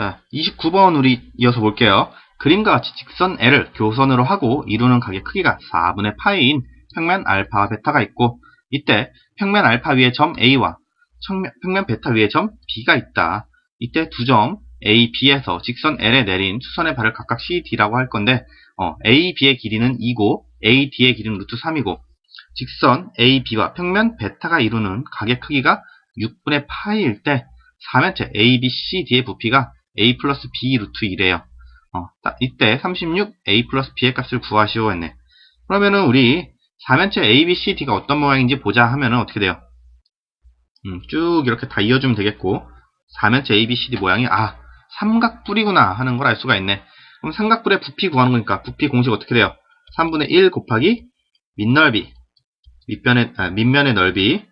자, 29번 우리 이어서 볼게요. 그림과 같이 직선 L을 교선으로 하고 이루는 각의 크기가 4분의 파이인 평면 알파와 베타가 있고 이때 평면 알파 위에 점 A와 평면 베타 위에 점 B가 있다. 이때 두 점 A, B에서 직선 L에 내린 수선의 발을 각각 CD라고 할 건데 어, A, B의 길이는 2고 A, D의 길이는 루트 3이고 직선 A, B와 평면 베타가 이루는 각의 크기가 6분의 파이일 때 4면체 A, B, C, D의 부피가 A 플러스 B 루트 1이에요. 어, 딱 이때 36 A 플러스 B의 값을 구하시오 했네. 그러면은 우리 4면체 A, B, C, D가 어떤 모양인지 보자 하면은 어떻게 돼요? 음, 쭉 이렇게 다 이어주면 되겠고 4면체 A, B, C, D 모양이 아 삼각뿔이구나 하는 걸 알 수가 있네. 그럼 삼각뿔의 부피 구하는 거니까 부피 공식 어떻게 돼요? 3분의 1 곱하기 밑넓이 밑변의 아, 밑면의 넓이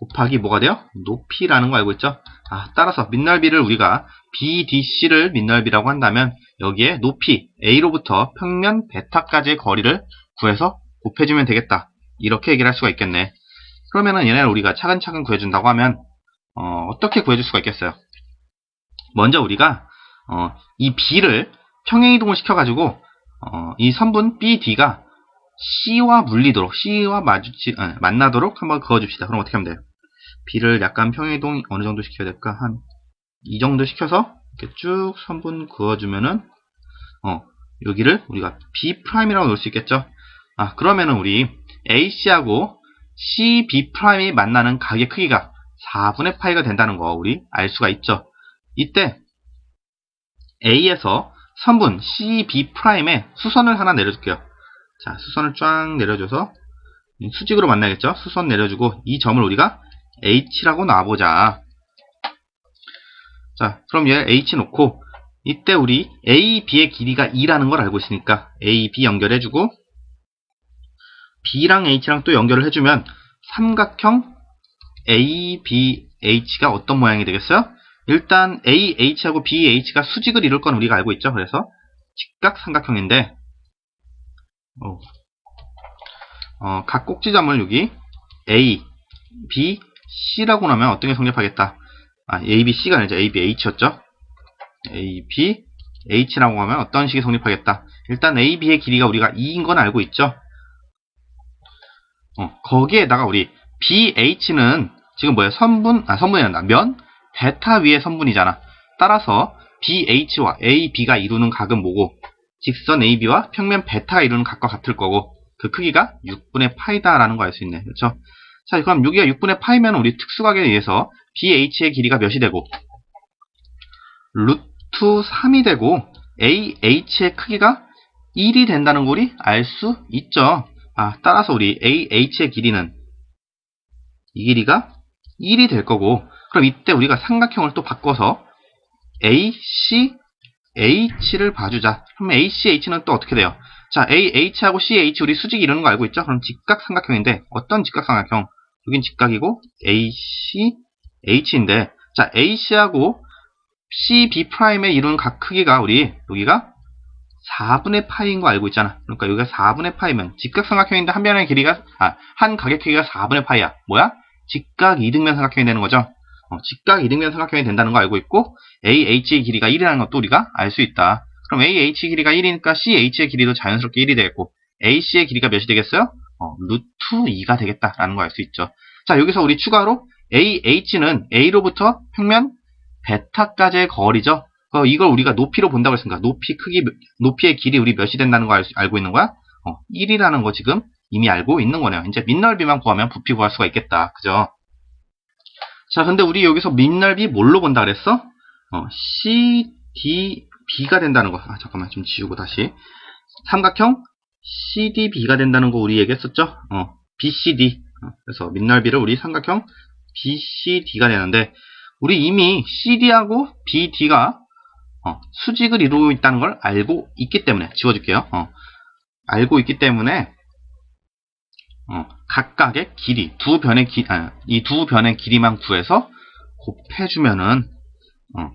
곱하기 뭐가 돼요? 높이라는 거 알고 있죠? 아, 따라서 밑넓이를 우리가 BDC를 밑넓이라고 한다면 여기에 높이 A로부터 평면 베타까지의 거리를 구해서 곱해주면 되겠다. 이렇게 얘기를 할 수가 있겠네. 그러면은 얘네를 우리가 차근차근 구해준다고 하면 어, 떻게 구해줄 수가 있겠어요? 먼저 우리가 어, 이 B를 평행이동을 시켜가지고 어, 이 선분 BD가 C와 물리도록 C와 마주치 아, 만나도록 한번 그어줍시다. 그럼 어떻게 하면 돼요? B를 약간 평행이동 어느 정도 시켜야 될까? 한 이 정도 시켜서 이렇게 쭉 선분 그어주면은 어 여기를 우리가 B'이라고 놓을 수 있겠죠? 아 그러면은 우리 AC하고 CB'이 만나는 각의 크기가 4분의 파이가 된다는 거 우리 알 수가 있죠? 이때 A에서 선분 CB'에 수선을 하나 내려줄게요. 자, 수선을 쫙 내려줘서 수직으로 만나겠죠? 수선 내려주고 이 점을 우리가 H라고 놔보자. 자, 그럼 얘 H 놓고 이때 우리 A, B의 길이가 2라는 걸 알고 있으니까 A, B 연결해주고 B랑 H랑 또 연결을 해주면 삼각형 A, B, H가 어떤 모양이 되겠어요? 일단 A, H하고 B, H가 수직을 이룰 건 우리가 알고 있죠. 그래서 직각 삼각형인데 어, 어, 각 꼭지점을 여기 A, B, C라고 나면 어떤 게 성립하겠다. 아, A, B, C가 아니죠. A, B, H였죠. A, B, H라고 하면 어떤 식이 성립하겠다. 일단 A, B의 길이가 우리가 2인 건 알고 있죠. 어, 거기에다가 우리 B, H는 지금 뭐야? 선분, 아, 선분이 아니라 면, 베타 위의 선분이잖아. 따라서 BH와 AB가 이루는 각은 뭐고, 직선 AB와 평면 베타가 이루는 각과 같을 거고, 그 크기가 6분의 파이다라는 거 알 수 있네. 그렇죠? 자, 그럼 여기가 6분의 파이면 우리 특수각에 의해서 BH의 길이가 몇이 되고, 루트 3이 되고, AH의 크기가 1이 된다는 걸 우리 알 수 있죠. 아, 따라서 우리 AH의 길이는 이 길이가 1이 될 거고, 그럼 이때 우리가 삼각형을 또 바꿔서 AC, H를 봐주자. 그럼 AC, H는 또 어떻게 돼요? 자, AH하고 CH 우리 수직이 이루는 거 알고 있죠? 그럼 직각 삼각형인데 어떤 직각 삼각형? 여긴 직각이고 AC, H인데 자, AC하고 CB'에 이루는 각 크기가 우리 여기가 4분의 파이인 거 알고 있잖아. 그러니까 여기가 4분의 파이면 직각 삼각형인데 한 변의 길이가 아, 한 각의 크기가 4분의 파이야. 뭐야? 직각 이등변 삼각형이 되는 거죠. 어, 직각 이등변 삼각형이 된다는 거 알고 있고 AH의 길이가 1이라는 것도 우리가 알 수 있다. 그럼 AH 길이가 1이니까 CH의 길이도 자연스럽게 1이 되겠고 AC의 길이가 몇이 되겠어요? 어, 루트 2가 되겠다라는 거 알 수 있죠. 자 여기서 우리 추가로 AH는 A로부터 평면 베타까지의 거리죠. 어, 이걸 우리가 높이로 본다고 했으니까 높이 크기 높이의 길이 우리 몇이 된다는 거 알, 알고 있는 거야? 어, 1이라는 거 지금 이미 알고 있는 거네요. 이제 밑넓이만 구하면 부피 구할 수가 있겠다. 그죠? 자, 근데 우리 여기서 밑넓이 뭘로 본다 그랬어? 어, CDB가 된다는 거. 아, 잠깐만 좀 지우고 다시. 삼각형 CDB가 된다는 거 우리 얘기했었죠? 어, BCD. 어, 그래서 밑넓이를 우리 삼각형 BCD가 되는데 우리 이미 CD하고 BD가 어, 수직을 이루고 있다는 걸 알고 있기 때문에 지워줄게요. 어, 알고 있기 때문에 어, 각각의 길이 두 변의 기, 아, 이두 변의 길이만 구해서 곱해주면은 어,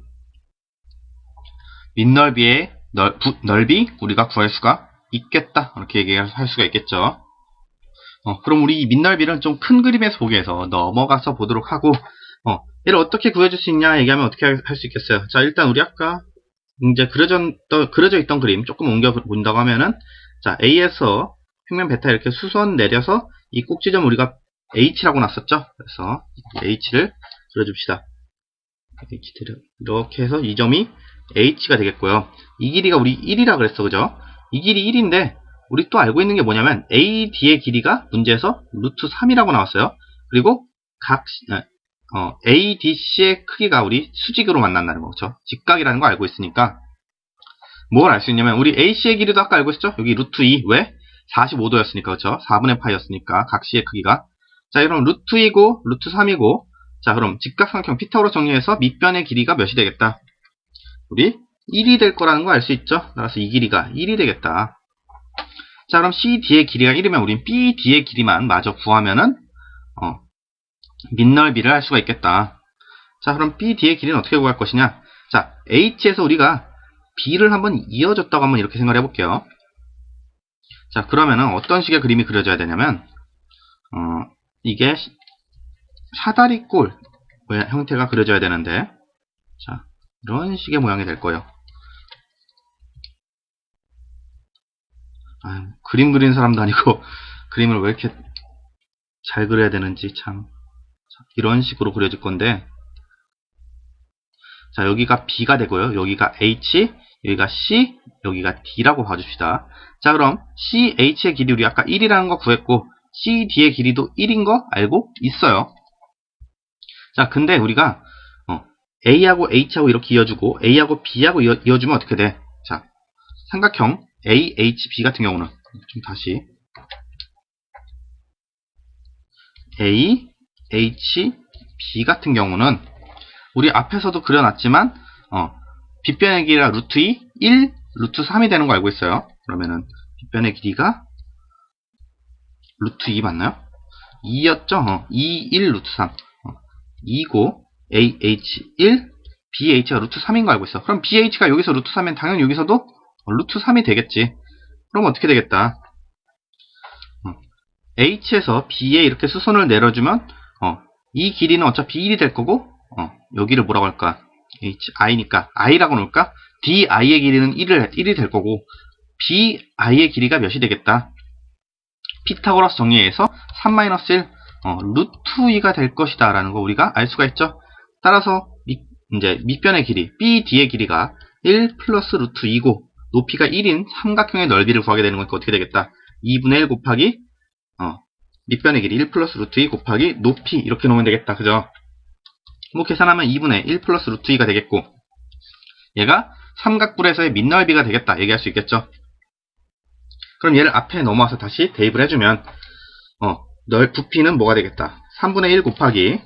밑넓이의 넓, 부, 넓이 우리가 구할 수가 있겠다 이렇게 얘기할 수가 있겠죠. 어, 그럼 우리 이 밑넓이를 좀 큰 그림에서 보기 위해서 넘어가서 보도록 하고 어, 얘를 어떻게 구해줄 수 있냐 얘기하면 어떻게 할 수 있겠어요. 자 일단 우리 아까 이제 그려져, 또 그려져 있던 그림 조금 옮겨 본다고 하면은 자 A에서 평면 베타 이렇게 수선 내려서 이 꼭지점 우리가 H라고 놨었죠. 그래서 H를 그려줍시다. 이렇게 해서 이 점이 H가 되겠고요. 이 길이가 우리 1이라 그랬어, 그죠? 이 길이 1인데 우리 또 알고 있는 게 뭐냐면 AD의 길이가 문제에서 루트 3이라고 나왔어요. 그리고 각 어, ADC의 크기가 우리 수직으로 만난다는 거죠. 직각이라는 거 알고 있으니까 뭘 알 수 있냐면 우리 AC의 길이도 아까 알고 있었죠? 여기 루트 2 왜? 45도였으니까 그렇죠? 4분의 파이였으니까 각 C의 크기가 자 그럼 루트 2고 루트 3이고 자 그럼 직각삼각형 피타고라 정리해서 밑변의 길이가 몇이 되겠다? 우리 1이 될 거라는 거 알 수 있죠? 따라서 이 길이가 1이 되겠다. 자 그럼 CD의 길이가 1이면 우린 BD의 길이만 마저 구하면은 어, 밑넓이를 할 수가 있겠다. 자, 그럼 BD의 길이는 어떻게 구할 것이냐? 자, H에서 우리가 B를 한번 이어줬다고 한번 이렇게 생각을 해볼게요. 자, 그러면은 어떤 식의 그림이 그려져야 되냐면, 어, 이게 사다리꼴 형태가 그려져야 되는데, 자, 이런 식의 모양이 될 거예요. 아유, 그림 그리는 사람도 아니고, 그림을 왜 이렇게 잘 그려야 되는지 참. 이런 식으로 그려질 건데 자 여기가 B가 되고요 여기가 H 여기가 C 여기가 D라고 봐줍시다 자 그럼 CH의 길이 우리 아까 1이라는 거 구했고 CD의 길이도 1인 거 알고 있어요 자 근데 우리가 어, A하고 H하고 이렇게 이어주고 A하고 B하고 이어, 이어주면 어떻게 돼? 자 삼각형 AHB 같은 경우는 좀 다시 A H, B 같은 경우는 우리 앞에서도 그려놨지만 어, 빗변의 길이가 루트 2, 1, 루트 3이 되는 거 알고 있어요. 그러면은 빗변의 길이가 루트 2 맞나요? 2였죠? 어, 2, 1, 루트 3 어, 2고 AH 1, BH가 루트 3인 거 알고 있어. 그럼 BH가 여기서 루트 3이면 당연히 여기서도 어, 루트 3이 되겠지. 그럼 어떻게 되겠다? 어, H에서 B에 이렇게 수선을 내려주면 어, 이 길이는 어차피 1이 될 거고 어, 여기를 뭐라고 할까? h, i니까 i라고 놓을까? di의 길이는 1을, 1이 될 거고 bi의 길이가 몇이 되겠다? 피타고라스 정리해서 3-1 어, 루트 2가 될 것이다 라는 거 우리가 알 수가 있죠. 따라서 밑, 이제 밑변의 길이 BD의 길이가 1 플러스 루트 2고 높이가 1인 삼각형의 넓이를 구하게 되는 거니까 어떻게 되겠다? 2분의 1 곱하기 어, 밑변의 길이 1 플러스 루트 2 곱하기 높이 이렇게 놓으면 되겠다. 그죠? 뭐 계산하면 2분의 1 플러스 루트 2가 되겠고 얘가 삼각뿔에서의 밑넓이가 되겠다. 얘기할 수 있겠죠? 그럼 얘를 앞에 넘어와서 다시 대입을 해주면 어, 넓 부피는 뭐가 되겠다. 3분의 1 곱하기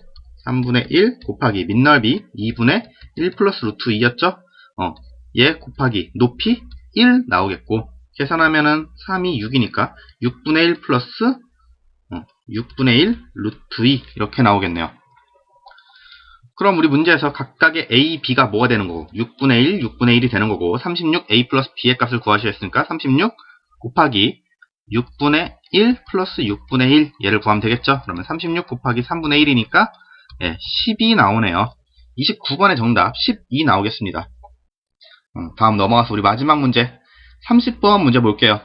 3분의 1 곱하기 밑넓이 2분의 1 플러스 루트 2였죠? 어, 얘 곱하기 높이 1 나오겠고 계산하면은 3이 6이니까 6분의 1 플러스 6분의 1 루트 2 이렇게 나오겠네요. 그럼 우리 문제에서 각각의 a, b가 뭐가 되는 거고 6분의 1, 6분의 1이 되는 거고 36 a 플러스 b의 값을 구하셔야 했으니까 36 곱하기 6분의 1 플러스 6분의 1 얘를 구하면 되겠죠? 그러면 36 곱하기 3분의 1이니까 예, 10이 나오네요. 29번의 정답 12 나오겠습니다. 음, 다음 넘어가서 우리 마지막 문제 30번 문제 볼게요.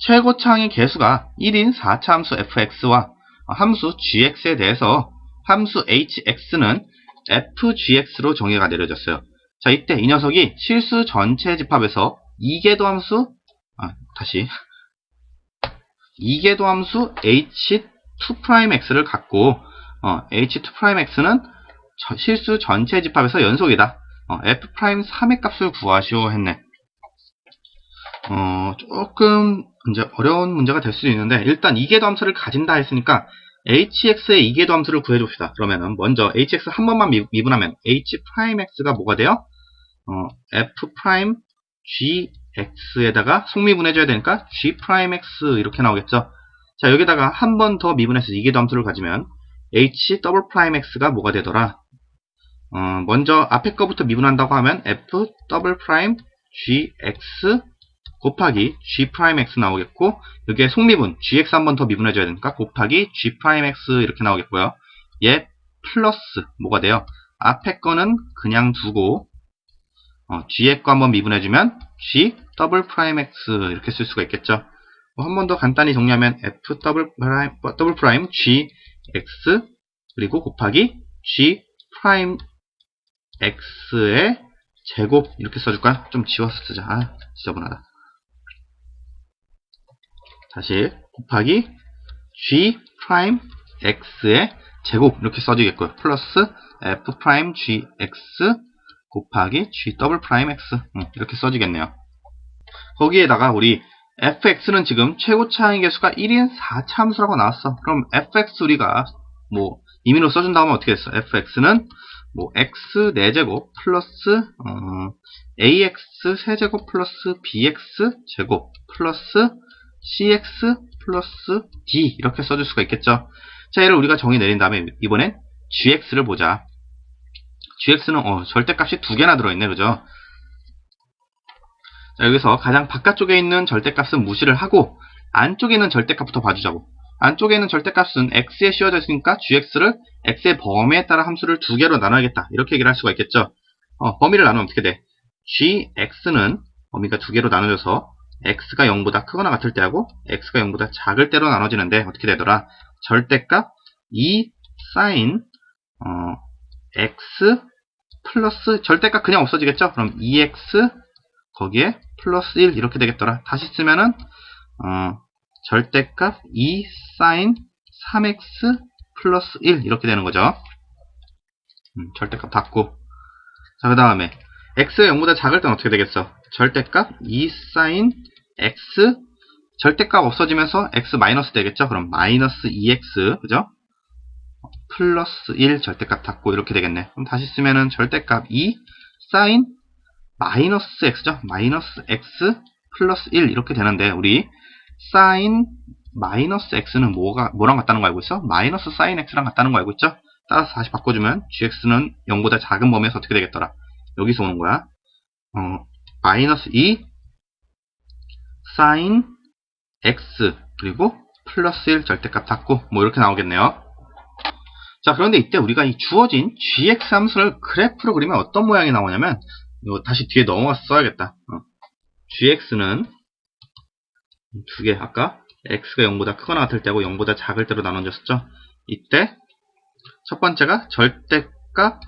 최고차항의 개수가 1인 4차 함수 fx와 함수 gx에 대해서 함수 hx는 fgx로 정의가 내려졌어요. 자, 이때 이 녀석이 실수 전체 집합에서 이계도 함수, 아, 다시. 이계도 함수 h2'x를 갖고, 어, h2'x는 실수 전체 집합에서 연속이다. 어, f'3의 값을 구하시오 했네. 어, 조금 이제 어려운 문제가 될 수도 있는데 일단 이계도 함수를 가진다 했으니까 hx의 이계도 함수를 구해줍시다. 그러면은 먼저 hx 한 번만 미, 분하면 h'x가 뭐가 돼요? 어, f' gx에다가 속미분해줘야 되니까 g'x 이렇게 나오겠죠. 자 여기다가 한 번 더 미분해서 이계도 함수를 가지면 h''x가 뭐가 되더라? 어, 먼저 앞에 거부터 미분한다고 하면 f' gx 곱하기 g'x 나오겠고 여기에 속미분 gx 한 번 더 미분해줘야 되니까 곱하기 g'x 이렇게 나오겠고요. 얘 플러스 뭐가 돼요? 앞에 거는 그냥 두고 어, 거 한번 미분해주면 g 더블 프라임 x 이렇게 쓸 수가 있겠죠. 한번 더 간단히 정리하면 f 더블 프라임, 더블 프라임 g x 그리고 곱하기 g 프라임 x의 제곱 이렇게 써줄까요? 좀 지워서 쓰자. 아 지저분하다. 다시 곱하기 g 프라임 x의 제곱 이렇게 써주겠고요. 플러스 f 프라임 g x 곱하기 g 더블 프라임 x 음, 이렇게 써지겠네요. 거기에다가 우리 fx는 지금 최고 차항의 개수가 1인 4차 함수라고 나왔어. 그럼 fx 우리가 뭐 임의로 써준다 하면 어떻게 됐어? fx는 뭐 x 4제곱 플러스 어, ax 세제곱 플러스 bx 제곱 플러스 cx 플러스 d 이렇게 써줄 수가 있겠죠. 자, 얘를 우리가 정의 내린 다음에 이번엔 gx를 보자. gx는 어, 절대값이 두 개나 들어있네, 그죠? 자, 여기서 가장 바깥쪽에 있는 절대값은 무시를 하고 안쪽에 있는 절대값부터 봐주자고. 안쪽에 있는 절대값은 x에 씌워져 있으니까 gx를 x의 범위에 따라 함수를 두 개로 나눠야겠다. 이렇게 얘기를 할 수가 있겠죠. 어, 범위를 나누면 어떻게 돼? gx는 범위가 두 개로 나눠져서 x가 0보다 크거나 같을 때하고 x가 0보다 작을 때로 나눠지는데 어떻게 되더라? 절대값 2 sin 어, x 플러스 절대값 그냥 없어지겠죠? 그럼 2x 거기에 플러스 1 이렇게 되겠더라. 다시 쓰면은 어, 절대값 2 sin 3x 플러스 1 이렇게 되는 거죠. 음, 절대값 닫고 자 그 다음에 x가 0보다 작을 땐 어떻게 되겠어? 절대값 2 sin x 절대값 없어지면서 x 마이너스 되겠죠? 그럼 마이너스 2x 그죠? 플러스 1 절대값 닫고 이렇게 되겠네. 그럼 다시 쓰면은 절대값 2 sin 마이너스 x죠? 마이너스 x 플러스 1 이렇게 되는데 우리 sin 마이너스 x는 뭐가 뭐랑 같다는 거 알고 있어? 마이너스 sin x랑 같다는 거 알고 있죠? 따라서 다시 바꿔주면 gx는 0보다 작은 범위에서 어떻게 되겠더라? 여기서 오는 거야. 어, 마이너스 2 sin x 그리고 플러스 1 절대값 닫고 뭐 이렇게 나오겠네요. 자 그런데 이때 우리가 이 주어진 gx 함수를 그래프로 그리면 어떤 모양이 나오냐면 이거 다시 뒤에 넘어가서 써야겠다. 어. gx는 두 개 아까 x가 0보다 크거나 같을 때하고 0보다 작을 때로 나눠졌었죠. 이때 첫 번째가 절대값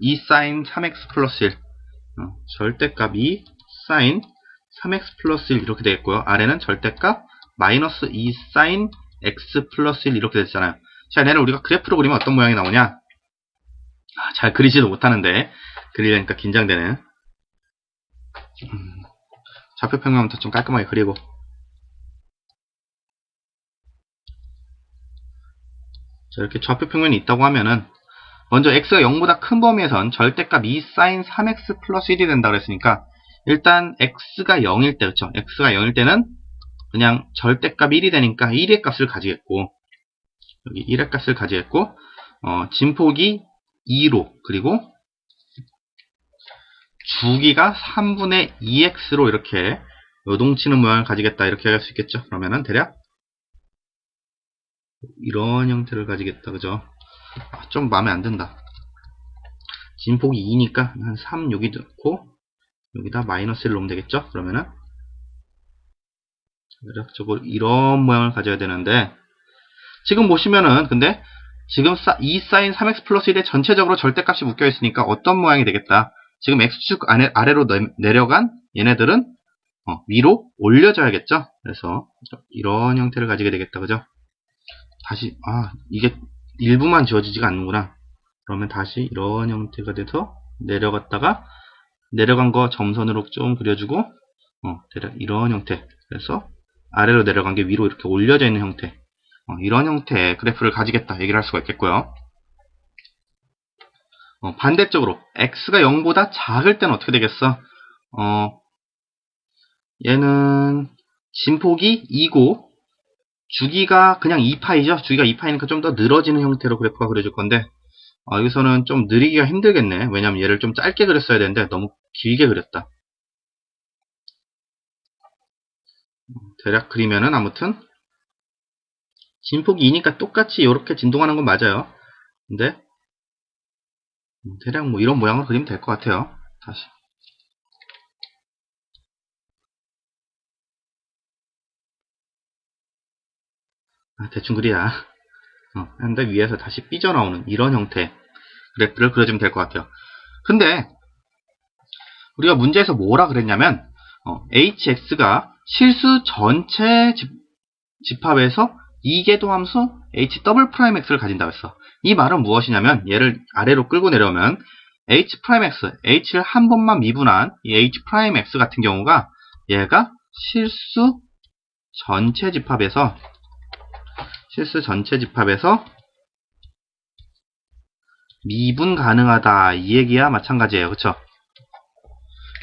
2 sin 3x 플러스 1 어, 절대값 2 sin 3x 플러스 1 이렇게 되겠고요. 아래는 절대값 마이너스 2 sin x 플러스 1 이렇게 됐잖아요. 자, 얘를 우리가 그래프로 그리면 어떤 모양이 나오냐? 아, 잘 그리지도 못하는데 그리려니까 긴장되는 음, 좌표 평면부터 좀 깔끔하게 그리고 자, 이렇게 좌표 평면이 있다고 하면은 먼저 x가 0보다 큰 범위에선 절대값 2 sin 3x 플러스 1이 된다 그랬으니까 일단 x가 0일 때 그렇죠. x가 0일 때는 그냥 절대값 1이 되니까 1의 값을 가지겠고 여기 1의 값을 가지겠고 어, 진폭이 2로 그리고 주기가 3분의 2x로 이렇게 요동치는 모양을 가지겠다 이렇게 할 수 있겠죠. 그러면은 대략 이런 형태를 가지겠다 그죠? 아, 좀 마음에 안 든다. 진폭이 2니까 한 3 여기 넣고 여기다 마이너스 1 넣으면 되겠죠? 그러면은 대략적으로 이런 모양을 가져야 되는데 지금 보시면은 근데 지금 2 sin 3x 플러스 1에 전체적으로 절대값이 묶여 있으니까 어떤 모양이 되겠다. 지금 x축 아래, 아래로 내 려간 얘네들은 어, 위로 올려져야겠죠. 그래서 이런 형태를 가지게 되겠다. 그죠? 다시 아 이게 일부만 지워지지가 않는구나. 그러면 다시 이런 형태가 돼서 내려갔다가 내려간 거 점선으로 좀 그려주고 어, 이런 형태. 그래서 아래로 내려간 게 위로 이렇게 올려져 있는 형태. 어, 이런 형태의 그래프를 가지겠다 얘기를 할 수가 있겠고요. 어, 반대쪽으로 x가 0보다 작을 때는 어떻게 되겠어? 어, 얘는 진폭이 2고 주기가 그냥 2파이죠. 주기가 2파이니까 좀 더 늘어지는 형태로 그래프가 그려질 건데 어, 여기서는 좀 느리기가 힘들겠네. 왜냐면 얘를 좀 짧게 그렸어야 되는데 너무 길게 그렸다. 대략 그리면은 아무튼 진폭이 2니까 똑같이 이렇게 진동하는 건 맞아요. 근데 대략 뭐 이런 모양으로 그리면 될 것 같아요. 다시 대충 그리야. 어, 한데 위에서 다시 삐져나오는 이런 형태 그래프를 그려주면 될 것 같아요. 근데 우리가 문제에서 뭐라 그랬냐면 어, hx가 실수 전체 집, 집합에서 이계도 함수 h 더블 프라임 x를 가진다고 했어. 이 말은 무엇이냐면 얘를 아래로 끌고 내려오면 h 프라임 x, h를 한 번만 미분한 이 h 프라임 x 같은 경우가 얘가 실수 전체 집합에서 실수 전체 집합에서 미분 가능하다. 이 얘기야 마찬가지예요. 그쵸?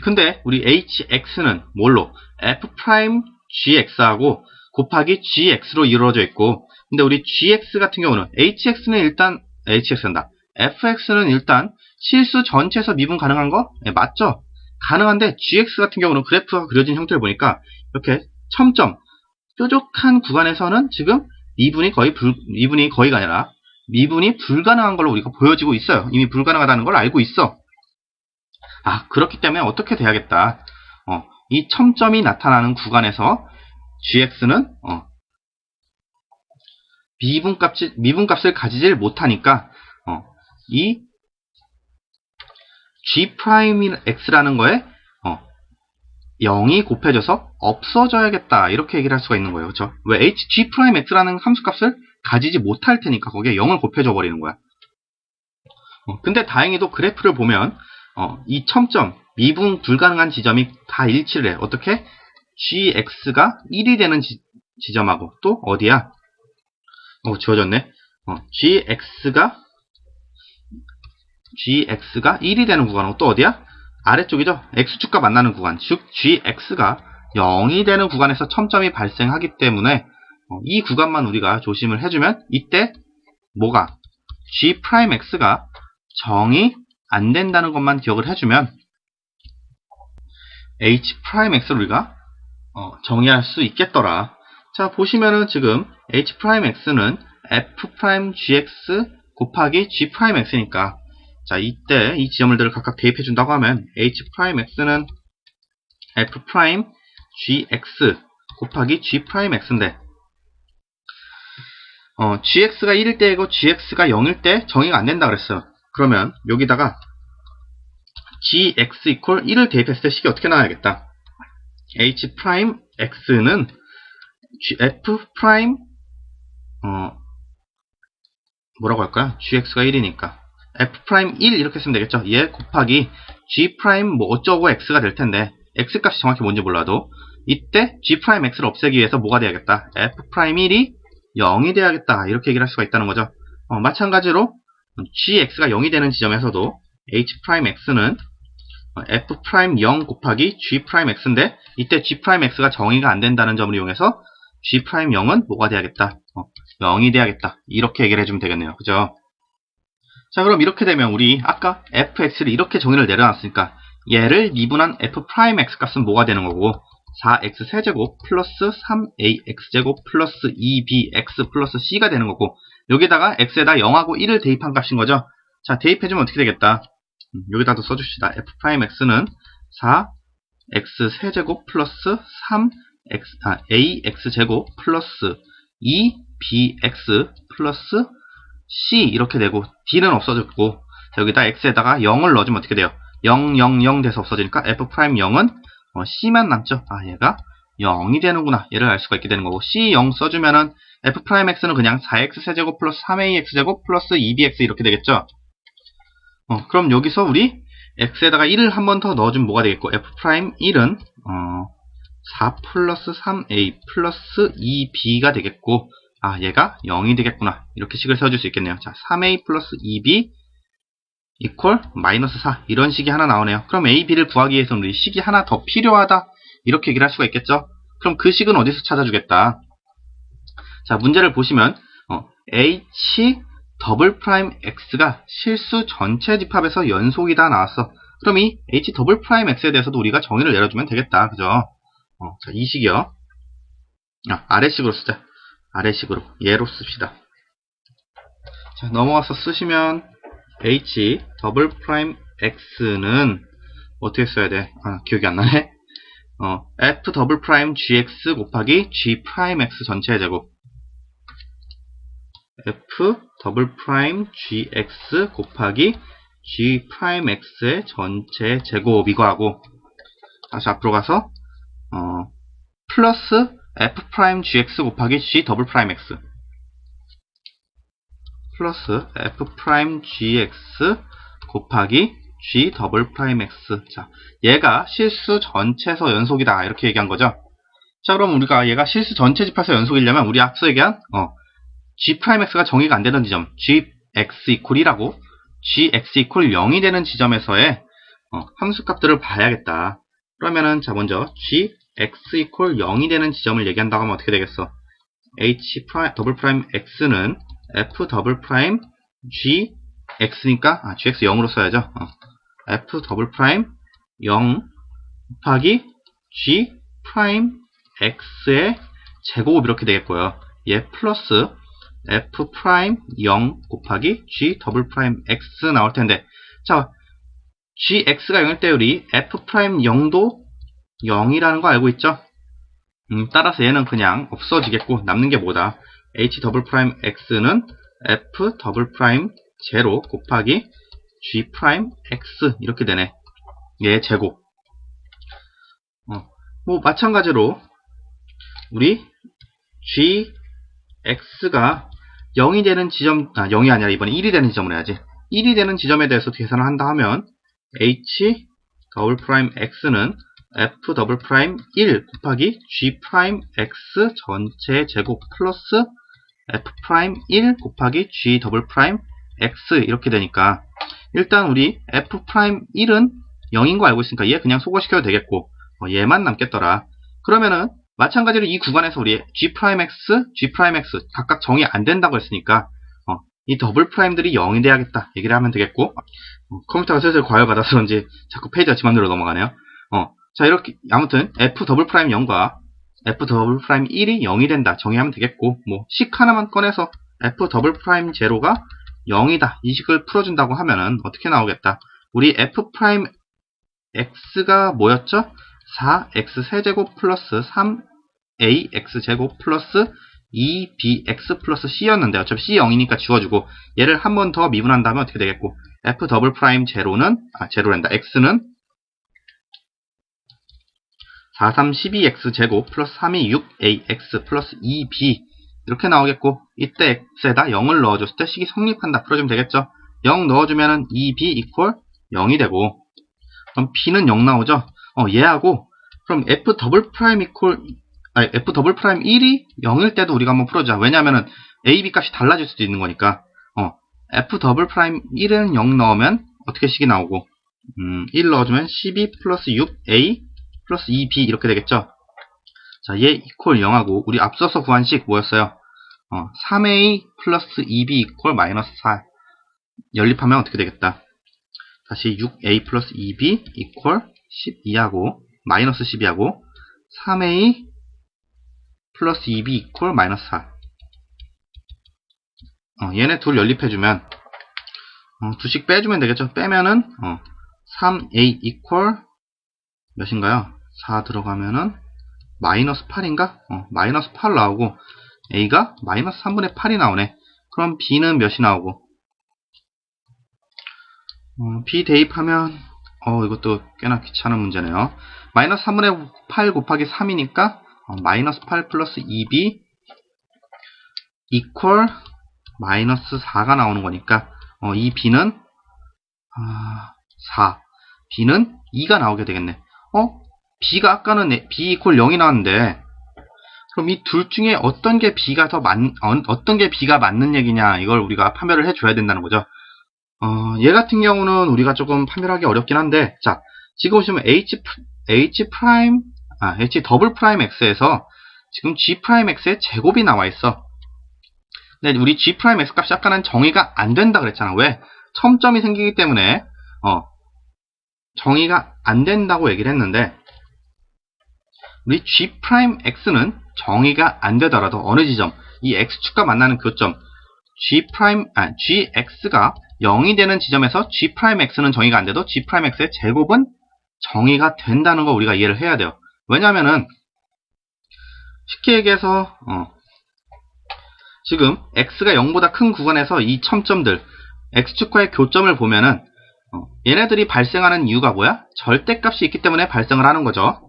근데 우리 hx는 뭘로? F 프라임 gx하고 곱하기 gx로 이루어져 있고 근데 우리 gx 같은 경우는 hx는 일단 hx한다. Fx는 일단 실수 전체에서 미분 가능한 거? 네, 맞죠? 가능한데 gx 같은 경우는 그래프가 그려진 형태를 보니까 이렇게 첨점 뾰족한 구간에서는 지금 미분이 거의 불, 미분이 거의가 아니라 미분이 불가능한 걸로 우리가 보여지고 있어요. 이미 불가능하다는 걸 알고 있어. 아, 그렇기 때문에 어떻게 돼야겠다. 어, 이 첨점이 나타나는 구간에서 gx는 어, 미분값이, 미분값을 가지질 못하니까 어, 이 g'x라는 거에 어, 0이 곱해져서 없어져야겠다 이렇게 얘기를 할 수가 있는 거예요 그렇죠? 왜 h g'x라는 함수값을 가지지 못할 테니까 거기에 0을 곱해줘 버리는 거야 어, 근데 다행히도 그래프를 보면 어, 이 첨점 미분 불가능한 지점이 다 일치를 해 어떻게? gx가 1이 되는 지, 점하고 또 어디야? 어 지워졌네 어, gx가 gx가 1이 되는 구간은 또 어디야? 아래쪽이죠. x축과 만나는 구간, 즉 gx가 0이 되는 구간에서 첨점이 발생하기 때문에 어, 이 구간만 우리가 조심을 해주면 이때 뭐가 g'x가 정이 안 된다는 것만 기억을 해주면 h'x를 우리가 어, 정의할 수 있겠더라. 자 보시면은 지금 h'x는 f'gx 곱하기 g'x니까 자, 이때 이 지점들을 각각 대입해 준다고 하면 h'x는 f'gx 곱하기 g'x인데 어, gx가 1일 때이고 gx가 0일 때 정의가 안 된다 그랬어요. 그러면 여기다가 gx 이퀄 1을 대입했을 때 식이 어떻게 나와야겠다. h'x는 f' 어, 뭐라고 할까요? gx가 1이니까 f'1 이렇게 쓰면 되겠죠. 얘 곱하기 g' 뭐 어쩌고 x가 될 텐데 x 값이 정확히 뭔지 몰라도 이때 g'x를 없애기 위해서 뭐가 돼야겠다. f'1이 0이 돼야겠다. 이렇게 얘기를 할 수가 있다는 거죠. 어, 마찬가지로 gx가 0이 되는 지점에서도 h'x는 f'0 곱하기 g'x인데 이때 g'x가 정의가 안 된다는 점을 이용해서 g'0은 뭐가 돼야겠다. 어, 0이 돼야겠다. 이렇게 얘기를 해주면 되겠네요. 그죠? 자 그럼 이렇게 되면 우리 아까 fx를 이렇게 정의를 내려놨으니까 얘를 미분한 f'x 값은 뭐가 되는 거고 4x 세제곱 플러스 3ax제곱 플러스 2bx 플러스 c가 되는 거고 여기다가 x에다 0하고 1을 대입한 값인 거죠. 자 대입해주면 어떻게 되겠다. 음, 여기다도 써줍시다. f'x는 4x 세제곱 플러스 3x 아, ax제곱 플러스 2bx 플러스 C 이렇게 되고 D는 없어졌고 여기다 X에다가 0을 넣어주면 어떻게 돼요? 0, 0, 0 돼서 없어지니까 F'0은 어, C만 남죠. 아 얘가 0이 되는구나. 얘를 알 수가 있게 되는 거고 C 0 써주면은 F'X는 그냥 4X 세제곱 플러스 3AX제곱 플러스 2BX 이렇게 되겠죠. 어, 그럼 여기서 우리 X에다가 1을 한 번 더 넣어주면 뭐가 되겠고 F'1은 어, 4 플러스 3A 플러스 2B가 되겠고 아 얘가 0이 되겠구나. 이렇게 식을 세워줄 수 있겠네요. 자 3a 플러스 2b 이퀄 마이너스 4 이런 식이 하나 나오네요. 그럼 a, b를 구하기 위해서는 이 식이 하나 더 필요하다. 이렇게 얘기를 할 수가 있겠죠? 그럼 그 식은 어디서 찾아주겠다? 자 문제를 보시면 어, h 더블 프라임 x가 실수 전체 집합에서 연속이다 나왔어. 그럼 이 h 더블 프라임 x에 대해서도 우리가 정의를 내려주면 되겠다. 그죠? 어, 자, 이 식이요. 아, 아래식으로 쓰자 아래식으로 예로 씁시다. 자, 넘어가서 쓰시면 h 더블 프라임 x는 어떻게 써야 돼? 아, 기억이 안 나네. 어, f 더블 프라임 gx 곱하기 g 프라임 x 전체의 제곱. f 더블 프라임 gx 곱하기 g 프라임 x의 전체 제곱 이거 하고 다시 앞으로 가서 어, 플러스 f 프라임 gx 곱하기 g 더블 프라임 x. 플러스 f 프라임 gx 곱하기 g 더블 프라임 x. 자 얘가 실수 전체에서 연속이다. 이렇게 얘기한 거죠? 자 그럼 우리가 얘가 실수 전체 집합에서 연속이려면 우리 앞서 얘기한 어, g 프라임 x가 정의가 안 되는 지점 gx 이퀄 1하고 gx 이퀄 0이 되는 지점에서의 어, 함수값들을 봐야겠다. 그러면은 자 먼저 gx 이퀄 0이 되는 지점을 얘기한다고 하면 어떻게 되겠어 h 프라임 더블 프라임 x는 f 더블 프라임 g x니까 아, gx 0으로 써야죠. 어. f 더블 프라임 0 곱하기 g 프라임 x의 제곱 이렇게 되겠고요. 얘 플러스 f 프라임 0 곱하기 g 더블 프라임 x 나올 텐데 자 gx가 0일 때 우리 f 프라임 0도 0이라는 거 알고 있죠? 음, 따라서 얘는 그냥 없어지겠고 남는 게 뭐다? h 더블 프라임 x는 f 더블 프라임 제로 곱하기 g 프라임 x 이렇게 되네. 얘 제곱. 어, 뭐 마찬가지로 우리 g x가 0이 되는 지점 아 0이 아니라 이번에 1이 되는 지점을 해야지. 1이 되는 지점에 대해서 계산을 한다 하면 h 더블 프라임 x는 f 더블 프라임 1 곱하기 g 프라임 x 전체 제곱 플러스 f 프라임 1 곱하기 g 더블 프라임 x 이렇게 되니까 일단 우리 f 프라임 1은 0인 거 알고 있으니까 얘 그냥 소거시켜도 되겠고 어, 얘만 남겠더라. 그러면은 마찬가지로 이 구간에서 우리 g 프라임 x, g 프라임 x 각각 정의 안 된다고 했으니까 어, 이 더블 프라임들이 0이 돼야겠다 얘기를 하면 되겠고 어, 컴퓨터가 슬슬 과열받아서 그런지 자꾸 페이지가 지 맘대로 넘어가네요. 어, 자 이렇게 아무튼 f 더블 프라임 0과 f 더블 프라임 1이 0이 된다. 정의하면 되겠고 뭐 식 하나만 꺼내서 f 더블 프라임 제로가 0이다. 이 식을 풀어준다고 하면은 어떻게 나오겠다? 우리 f 프라임 x가 뭐였죠? 4x 세제곱 플러스 3ax 제곱 플러스 2bx 플러스 c였는데 어차피 c 0이니까 지워주고 얘를 한 번 더 미분한다면 어떻게 되겠고 f 더블 프라임 제로는 아 제로랜다. X는 4, 3, 12x 제곱 플러스 3이 6ax 플러스 2b 이렇게 나오겠고 이때 x에다 0을 넣어줬을 때 식이 성립한다. 풀어주면 되겠죠? 0 넣어주면은 2b 이퀄 0이 되고. 그럼 b는 0 나오죠? 어 얘하고 그럼 f 더블 프라임 이퀄 아니 f 더블 프라임 1이 0일 때도 우리가 한번 풀어주자. 왜냐면은 a, b 값이 달라질 수도 있는 거니까. 어 f 더블 프라임 1은 0 넣으면 어떻게 식이 나오고? 음, 1 넣어주면 12 플러스 6a 플러스 2b 이렇게 되겠죠 자, 얘 이퀄 0하고 우리 앞서서 구한 식 뭐였어요? 어, 3a 플러스 2b 이퀄 마이너스 4 연립하면 어떻게 되겠다? 다시 6a 플러스 2b 이퀄 12하고 마이너스 12하고 3a 플러스 2b 이퀄 마이너스 4 어, 얘네 둘 연립해주면 어, 두씩 빼주면 되겠죠? 빼면은 어, 3a 이퀄 몇인가요? 4 들어가면은 마이너스 8인가? 어, 마이너스 8 나오고 A가 마이너스 3분의 8이 나오네. 그럼 B는 몇이 나오고? 어, B 대입하면 어, 이것도 꽤나 귀찮은 문제네요. 마이너스 3분의 8 곱하기 3이니까 어, 마이너스 8 플러스 2B 이퀄 마이너스 4가 나오는 거니까 어, 이 B는 아, 4 B는 2가 나오게 되겠네. 어? B가 아까는 B 이퀄 0이 나왔는데 그럼 이 둘 중에 어떤 게 B가 더 맞, 어, 떤게 B가 맞는 얘기냐 이걸 우리가 판별을 해줘야 된다는 거죠. 어, 얘 같은 경우는 우리가 조금 판별하기 어렵긴 한데 자 지금 보시면 H, H 프라임 아, H 더블 프라임 X에서 지금 G 프라임 X의 제곱이 나와 있어. 근데 우리 G 프라임 X 값이 아까는 정의가 안 된다 그랬잖아. 왜? 첨점이 생기기 때문에 어, 정의가 안 된다고 얘기를 했는데 우리 g 프라임 x는 정의가 안 되더라도 어느 지점 이 x축과 만나는 교점 g 프라임 아 gx가 0이 되는 지점에서 g 프라임 x는 정의가 안 돼도 g 프라임 x의 제곱은 정의가 된다는 거 우리가 이해를 해야 돼요. 왜냐하면은 쉽게 얘기해서 어, 지금 x가 0보다 큰 구간에서 이 첨점들 x축과의 교점을 보면은 어, 얘네들이 발생하는 이유가 뭐야? 절대값이 있기 때문에 발생을 하는 거죠.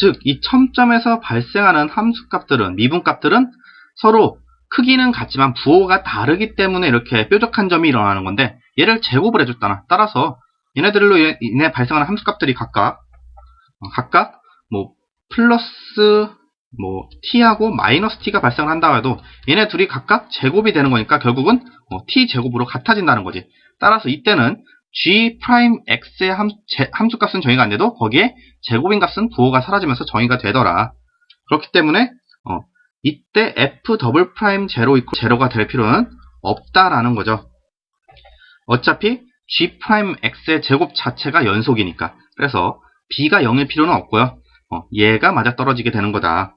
즉, 이 첨점에서 발생하는 함수값들은, 미분값들은 서로 크기는 같지만 부호가 다르기 때문에 이렇게 뾰족한 점이 일어나는 건데, 얘를 제곱을 해줬다. 따라서 얘네들로 인해 발생하는 함수값들이 각각, 어, 각각, 뭐, 플러스, 뭐, t하고 마이너스 t가 발생을 한다고 해도 얘네 둘이 각각 제곱이 되는 거니까 결국은 어, t 제곱으로 같아진다는 거지. 따라서 이때는 g 프라임 x의 함, 제, 함수 값은 정의가 안 돼도 거기에 제곱인 값은 부호가 사라지면서 정의가 되더라. 그렇기 때문에 어, 이때 f 더블 프라임 제로 이퀄 제로가 될 필요는 없다라는 거죠. 어차피 g 프라임 x의 제곱 자체가 연속이니까. 그래서 b가 0일 필요는 없고요. 어, 얘가 맞아 떨어지게 되는 거다.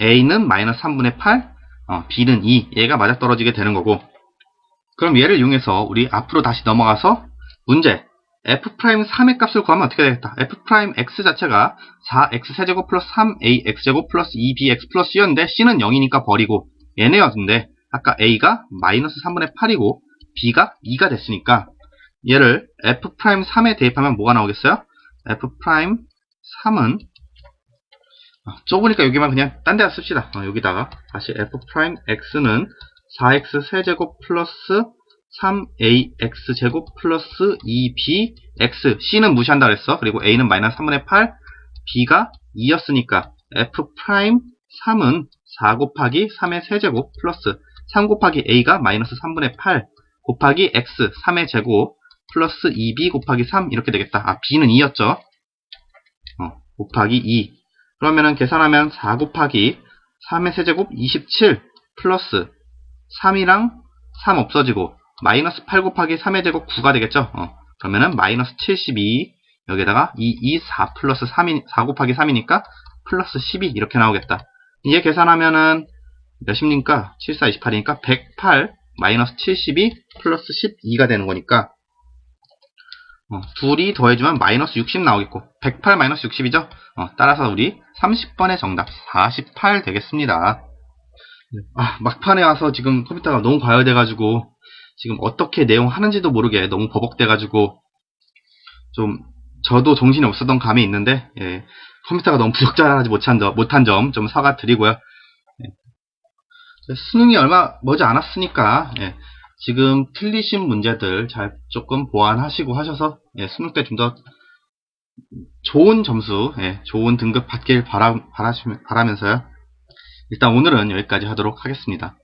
a는 마이너스 3분의 8, 어, b는 2, 얘가 맞아 떨어지게 되는 거고. 그럼 얘를 이용해서 우리 앞으로 다시 넘어가서 문제 f'3의 값을 구하면 어떻게 되겠다. f'x 자체가 4x 세제곱 플러스 3ax 제곱 플러스 2bx 플러스 c였는데 c는 0이니까 버리고 얘네였는데 아까 a가 마이너스 3분의 8이고 b가 2가 됐으니까 얘를 f'3에 대입하면 뭐가 나오겠어요? f'3은 아, 좁으니까 여기만 그냥 딴 데다 씁시다. 어, 여기다가 다시 f'x는 4x 세제곱 플러스 3ax 제곱 플러스 2bx c는 무시한다 그랬어. 그리고 a는 마이너스 3분의 8 b가 2였으니까 f'3은 4 곱하기 3의 세제곱 플러스 3 곱하기 a가 마이너스 3분의 8 곱하기 x 3의 제곱 플러스 2b 곱하기 3 이렇게 되겠다. 아 b는 2였죠. 어, 곱하기 2 그러면은 계산하면 4 곱하기 3의 세제곱 27 플러스 3이랑 3 없어지고 마이너스 8 곱하기 3의 제곱 9가 되겠죠. 어, 그러면은 마이너스 72 여기다가 2, 2, 4 플러스 3이, 4 곱하기 3이니까 플러스 12 이렇게 나오겠다. 이제 계산하면은 몇입니까? 7, 4, 28이니까 108 마이너스 72 플러스 12가 되는 거니까 어, 둘이 더해주면 마이너스 60 나오겠고 108 마이너스 60이죠? 어, 따라서 우리 30번의 정답 48 되겠습니다. 아, 막판에 와서 지금 컴퓨터가 너무 과열돼가지고 지금 어떻게 내용 하는지도 모르게 너무 버벅돼가지고 좀 저도 정신이 없었던 감이 있는데 예, 컴퓨터가 너무 부적절하지 못한 점, 못한 점 좀 사과드리고요. 예. 수능이 얼마 머지 않았으니까 예, 지금 틀리신 문제들 잘 조금 보완하시고 하셔서 예, 수능 때 좀 더 좋은 점수, 예, 좋은 등급 받길 바라, 바라시, 바라면서요. 일단 오늘은 여기까지 하도록 하겠습니다.